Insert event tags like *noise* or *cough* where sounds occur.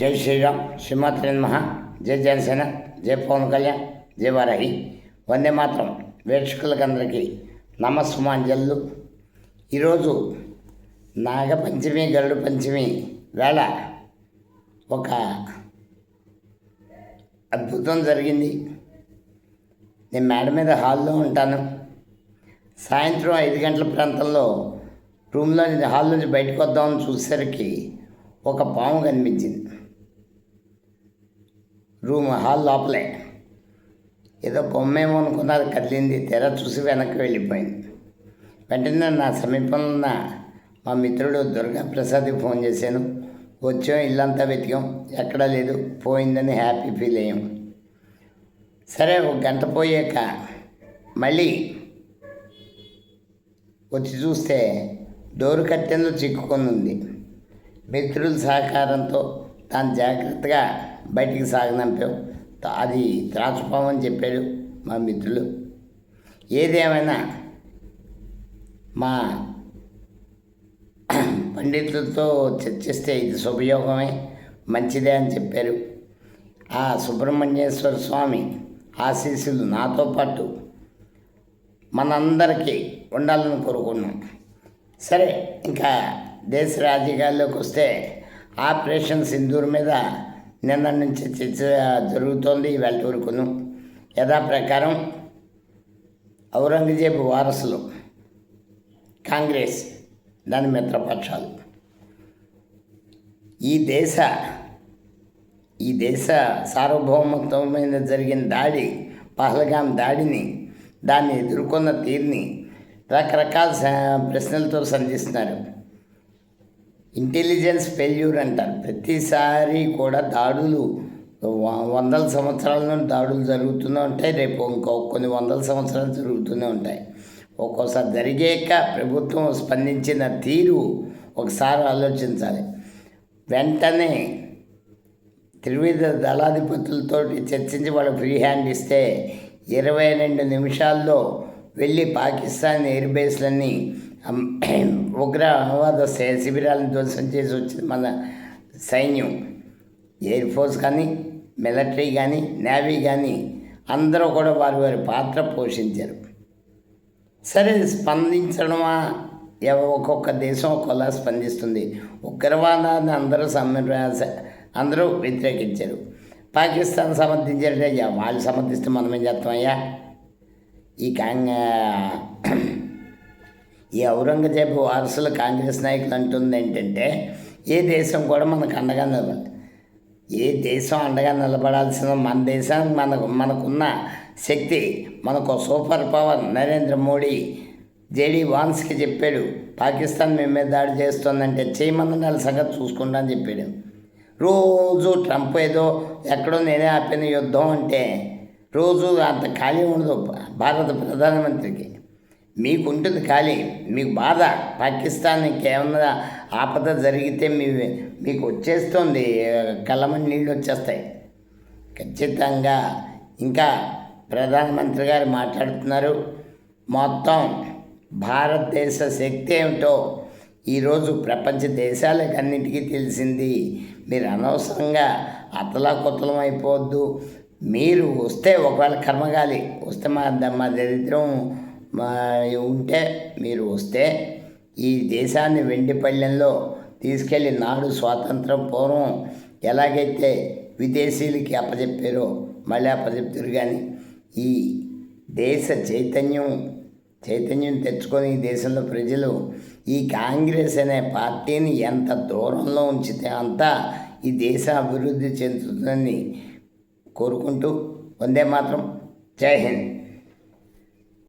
జై శ్రీరామ్ శ్రీమాత్రి మహా జై జనసేన జై పవన్ కళ్యాణ్ జై వారాహి. వందే మాత్రం వీక్షకులకందరికీ నమస్సుమాంజల్లు ఈరోజు నాగపంచమి గరుడు పంచమి వేళ ఒక అద్భుతం జరిగింది. నేను మేడ మీద హాల్లో ఉంటాను. సాయంత్రం ఐదు గంటల ప్రాంతంలో రూమ్లో నుంచి హాల్ నుంచి బయటకు వద్దామని చూసేసరికి ఒక పాము కనిపించింది. రూమ్ హాల్ లోపలే. ఏదో బొమ్మేమో అనుకున్నారు కదిలింది తెర చూసి వెనక్కి వెళ్ళిపోయింది. వెంటనే నా సమీపంలో ఉన్న మా మిత్రుడు దుర్గా ప్రసాద్కి ఫోన్ చేశాను. వచ్చాం ఇల్లంతా వెతికాం ఎక్కడా లేదు పోయిందని హ్యాపీ ఫీల్ అయ్యాం. సరే ఒక గంట పోయాక మళ్ళీ వచ్చి చూస్తే డోరు కట్టెంలో చిక్కుకొని ఉంది. మిత్రుల సహకారంతో దాన్ని జాగ్రత్తగా బయటికి సాగనంపాం అది త్రాచుపామని చెప్పారు మా మిత్రులు. ఏదేమైనా మా పండితులతో చర్చిస్తే ఇది శుభయోగమే మంచిదే అని చెప్పారు. ఆ సుబ్రహ్మణ్యేశ్వర స్వామి ఆశీస్సులు నాతో పాటు మనందరికీ ఉండాలని కోరుకున్నాం. సరే ఇంకా దేశ రాజకీయాల్లోకి వస్తే ఆపరేషన్ సింధూర్ మీద నిన్న నుంచి చర్చ జరుగుతోంది ఇవాళ వరకును. యథాప్రకారం ఔరంగజేబు వారసులు కాంగ్రెస్ దాని మిత్రపక్షాలు. ఈ దేశ ఈ దేశ సార్వభౌమత్వం మీద జరిగిన దాడి పహల్గాం దాడిని దాన్ని ఎదుర్కొన్న తీరుని రకరకాల ప్రశ్నలతో సంధిస్తున్నారు. ఇంటెలిజెన్స్ ఫెయిల్యూర్ అంటారు ప్రతిసారి కూడా దాడులు వందల సంవత్సరాల నుండి దాడులు జరుగుతూనే ఉంటాయి. రేపు ఇంకో కొన్ని వందల సంవత్సరాలు జరుగుతూనే ఉంటాయి. ఒక్కోసారి జరిగాక ప్రభుత్వం స్పందించిన తీరు ఒకసారి ఆలోచించాలి. వెంటనే త్రివిధ దళాధిపతులతో చర్చించి వాళ్ళు ఫ్రీ హ్యాండ్ ఇస్తే ఇరవై రెండు నిమిషాల్లో వెళ్ళి పాకిస్తాన్ ఎయిర్ బేస్లన్నీ *clears throat* ఉగ్రవాద శిబిరాలను ధ్వంసం చేసి వచ్చింది మన సైన్యం. ఎయిర్ ఫోర్స్ కానీ మిలిటరీ కానీ నేవీ కానీ అందరూ కూడా వారి వారి పాత్ర పోషించారు. సరే స్పందించడమా? ఎవ- ఒక్కొక్క దేశం ఒక్కోలా స్పందిస్తుంది. ఉగ్రవాదాన్ని అందరూ సమ్మె అందరూ వ్యతిరేకించారు. పాకిస్తాన్ సమర్థించారంటే అయ్యా వాళ్ళు సమర్థిస్తే మనం ఏం చేస్తామయ్యా? ఈ కాంగ్ ఈ ఔరంగజేబు వారసులు కాంగ్రెస్ నాయకులు అంటుంది ఏంటంటే ఏ దేశం కూడా మనకు అండగా నిలబడి ఏ దేశం అండగా నిలబడాల్సిన మన దేశానికి మనకు మనకున్న శక్తి మనకు super power Narendra Modi JD వాన్స్కి చెప్పాడు పాకిస్తాన్ మేము మీద దాడి చేస్తుందంటే చేయమన్న నెల సంగతి చూసుకుంటా అని చెప్పాడు. రోజు ట్రంప్ ఏదో ఎక్కడో నేనే ఆపిన యుద్ధం అంటే రోజు అంత ఖాళీ ఉండదు భారత ప్రధానమంత్రికి. మీకు ఉంటుంది ఖాళీ. మీకు బాధ. పాకిస్తాన్కి ఏమన్నా ఆపద జరిగితే మీ మీకు వచ్చేస్తుంది. కళ్ళమని నీళ్ళు వచ్చేస్తాయి. ఖచ్చితంగా ఇంకా ప్రధానమంత్రి గారు మాట్లాడుతున్నారు. మొత్తం భారతదేశ శక్తి ఏమిటో ఈరోజు ప్రపంచ దేశాలకన్నిటికీ తెలిసింది. మీరు అనవసరంగా అతలాకుతలం అయిపోవద్దు. మీరు వస్తే ఒకవేళ కర్మగాలి వస్తే మా మా దరిద్రం మా ఉంటే మీరు వస్తే ఈ దేశాన్ని వెండిపల్లెంలో తీసుకెళ్ళి తీసుకెళ్ళి నాడు స్వాతంత్రం పూర్వం ఎలాగైతే విదేశీయులకి అప్పచెప్పారో మళ్ళీ అప్పచెప్తారు కానీ ఈ దేశ చైతన్యం చైతన్యం తెచ్చుకొని ఈ దేశంలో ప్రజలు ఈ కాంగ్రెస్ అనే పార్టీని ఎంత దూరంలో ఉంచితే అంత ఈ దేశ అభివృద్ధి చెందుతుందని కోరుకుంటూ వందే మాత్రం. జై హింద్.